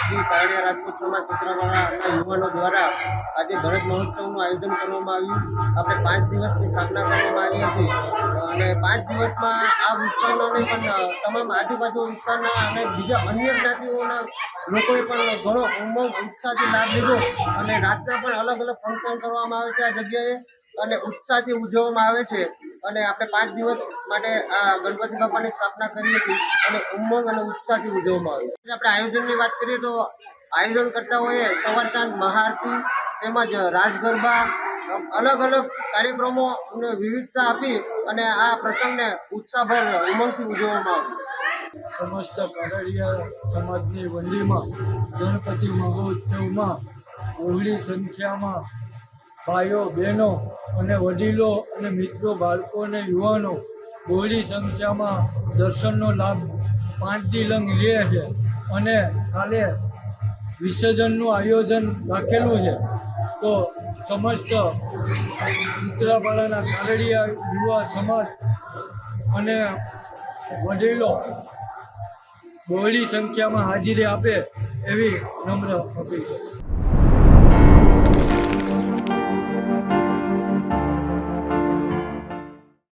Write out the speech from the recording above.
શ્રી કારડિયા રાજપૂત સમાજ અને યુવાનો દ્વારા આજે ગણેશ મહોત્સવનું આયોજન કરવામાં આવ્યું. આપણે પાંચ દિવસની સ્થાપના કરવામાં આવી હતી. અને પાંચ દિવસમાં આ વિસ્તારનો નહીં પણ તમામ આજુબાજુ વિસ્તારના અને બીજા અન્ય જ્ઞાતિઓના લોકોએ પણ ઘણો ઉમંગ, ઉત્સાહથી લાભ લીધો. અને રાતના પણ અલગ અલગ ફંક્શન કરવામાં આવે છે આ જગ્યાએ. અને ઉત્સાહથી ઉજવવામાં આવે છે. અને આપણે પાંચ દિવસ માટે આ ગણપતિ બાપાની સ્થાપના કરી હતી અને ઉમંગ અને ઉત્સાહથી ઉજવવામાં આવ્યું. આપણે આયોજનની વાત કરીએ તો આયોજન કરતા હોઈએ સવાર સાંજ મહાઆરતી, તેમજ રાસ ગરબા અલગ અલગ કાર્યક્રમો અને વિવિધતા આપી અને આ પ્રસંગને ઉત્સાહભર ઉમંગથી ઉજવવામાં આવ્યો. સમસ્ત કારડિયા સમાજની વંડીમાં ગણપતિ મહોત્સવમાં બહોળી સંખ્યામાં ભાઈઓ, બહેનો અને વડીલો અને મિત્રો, બાળકો અને યુવાનો બહોળી સંખ્યામાં દર્શનનો લાભ પાંચ દિલંગ લે છે અને કાલે વિસર્જનનું આયોજન રાખેલું છે. તો સમસ્ત ઉત્તરાપાડાના કારડિયા યુવા સમાજ અને વડીલો બહોળી સંખ્યામાં હાજરી આપે એવી નમ્ર અપીલ છે.